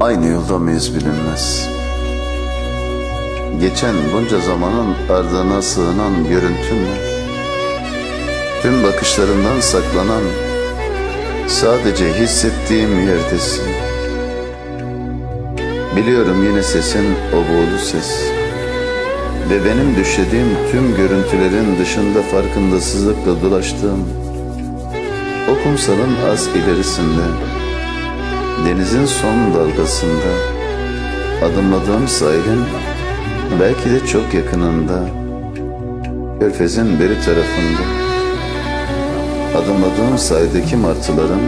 Aynı yolda mıyız bilinmez. Geçen bunca zamanın ardına sığınan görüntünle, tüm bakışlarımdan saklanan, sadece hissettiğim yerdesin. Biliyorum yine sesin o buğulu ses. Ve benim düşlediğim tüm görüntülerin dışında farkındasızlıkla dolaştığım o kumsalın az ilerisinde, denizin son dalgasında, adımladığım sahilin belki de çok yakınında, körfezin beri tarafında, adımladığım sahildeki martıların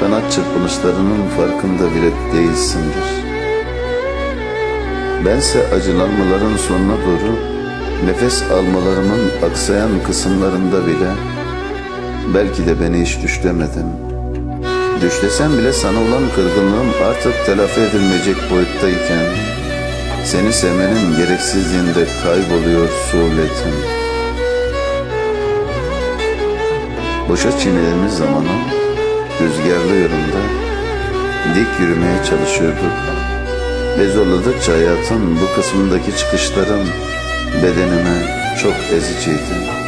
kanat çırpınışlarının farkında bile değilsindir. Bense acılanmaların sonuna doğru nefes almalarımın aksayan kısımlarında bile belki de beni hiç düşlemedin. Düşlesem bile sana olan kırgınlığım artık telafi edilmeyecek boyuttayken seni sevmenin gereksizliğinde kayboluyor suhuletim. Boşa çiğnediğimiz zamanın rüzgarlı yolunda dik yürümeye çalışıyorduk. Ve zorladıkça hayatın bu kısmındaki çıkışlarım bedenime çok eziciydi.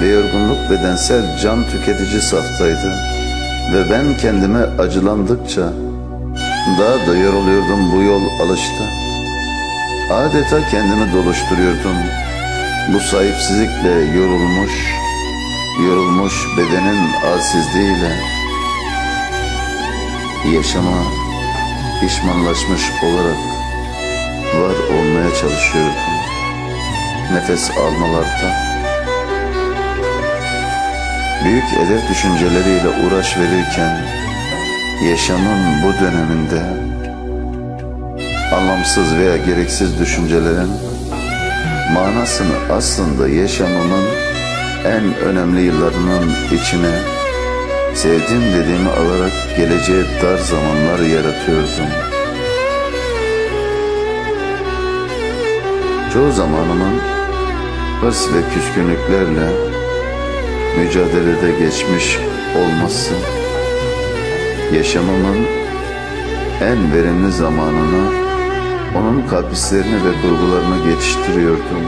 Ve yorgunluk bedensel can tüketici saftaydı. Ve ben kendime acılandıkça daha da yoruluyordum bu yol alışta. Adeta kendimi doluşturuyordum. Bu sahipsizlikle yorulmuş, yorulmuş bedenin halsizliğiyle yaşama pişmanlaşmış olarak var olmaya çalışıyordum. Nefes almalarda büyük hedef düşünceleriyle uğraş verirken yaşamın bu döneminde anlamsız veya gereksiz düşüncelerin manasını aslında yaşamımın en önemli yıllarının içine sevdim dediğimi alarak geleceğe dar zamanlar yaratıyordum. Çoğu zamanımın hırs ve küskünlüklerle mücadelede geçmiş olması, yaşamımın en verimli zamanını onun kapislerini ve kurgularını geçiştiriyordum.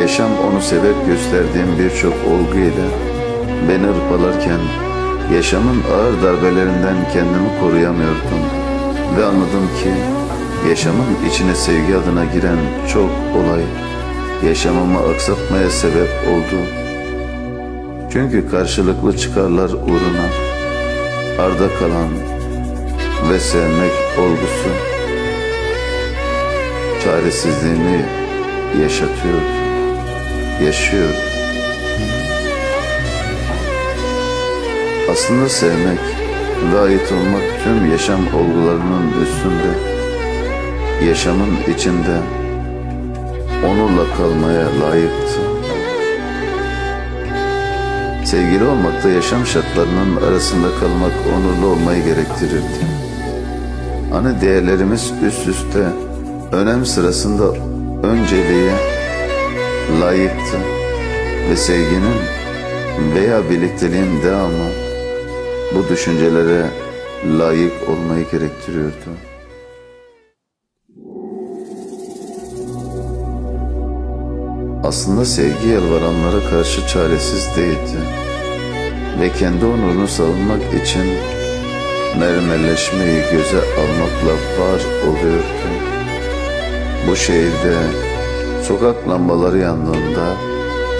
Yaşam onu sebep gösterdiğim birçok olguyla beni hırpalarken yaşamın ağır darbelerinden kendimi koruyamıyordum. Ve anladım ki yaşamın içine sevgi adına giren çok olay yaşamımı aksatmaya sebep oldu. Çünkü karşılıklı çıkarlar uğruna arda kalan ve sevmek olgusu çaresizliğini yaşatıyordu, yaşıyordu. Aslında sevmek ve ait olmak tüm yaşam olgularının üstünde, yaşamın içinde onunla kalmaya layıktı. Sevgili olmakta yaşam şartlarının arasında kalmak onurlu olmayı gerektirirdi. Hani değerlerimiz üst üste önem sırasında önceliğe layıktı ve sevginin veya birlikteliğin devamı bu düşüncelere layık olmayı gerektiriyordu. Aslında sevgi yalvaranlara karşı çaresiz değildi ve kendi onurunu savunmak için mermerleşmeyi göze almakla var oluyordu. Bu şehirde sokak lambaları yandığında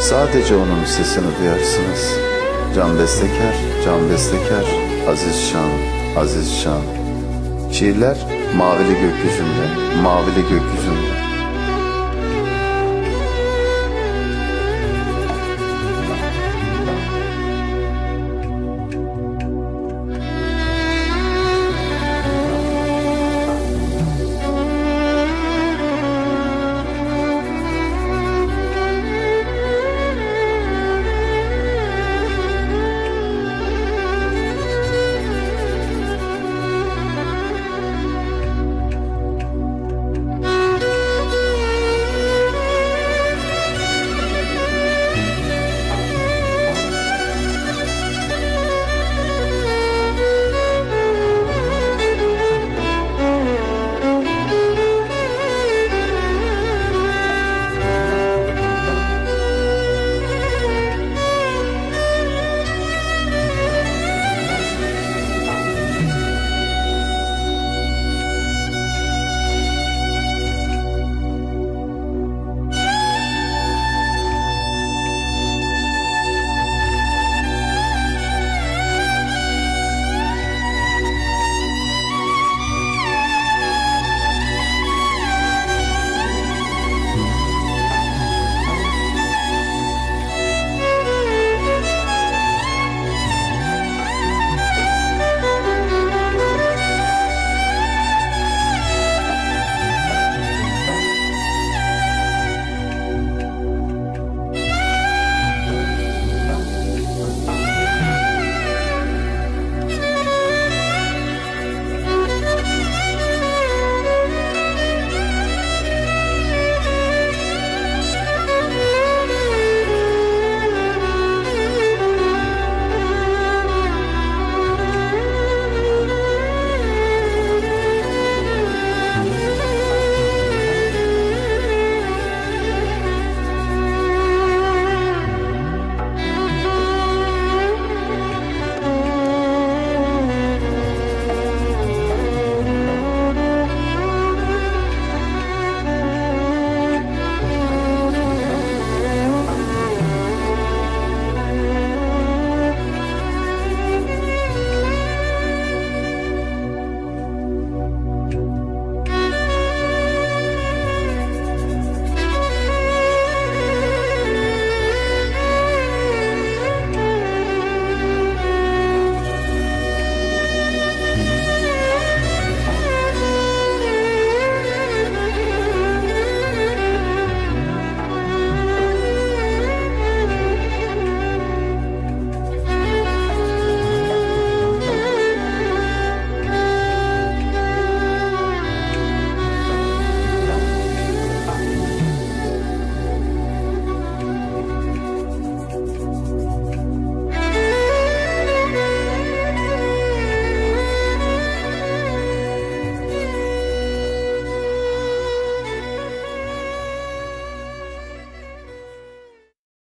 sadece onun sesini duyarsınız. Can Bestekar, Can Bestekar, Aziz Şan, Aziz Şan. Şiirler mavili gökyüzünde, mavili gökyüzünde.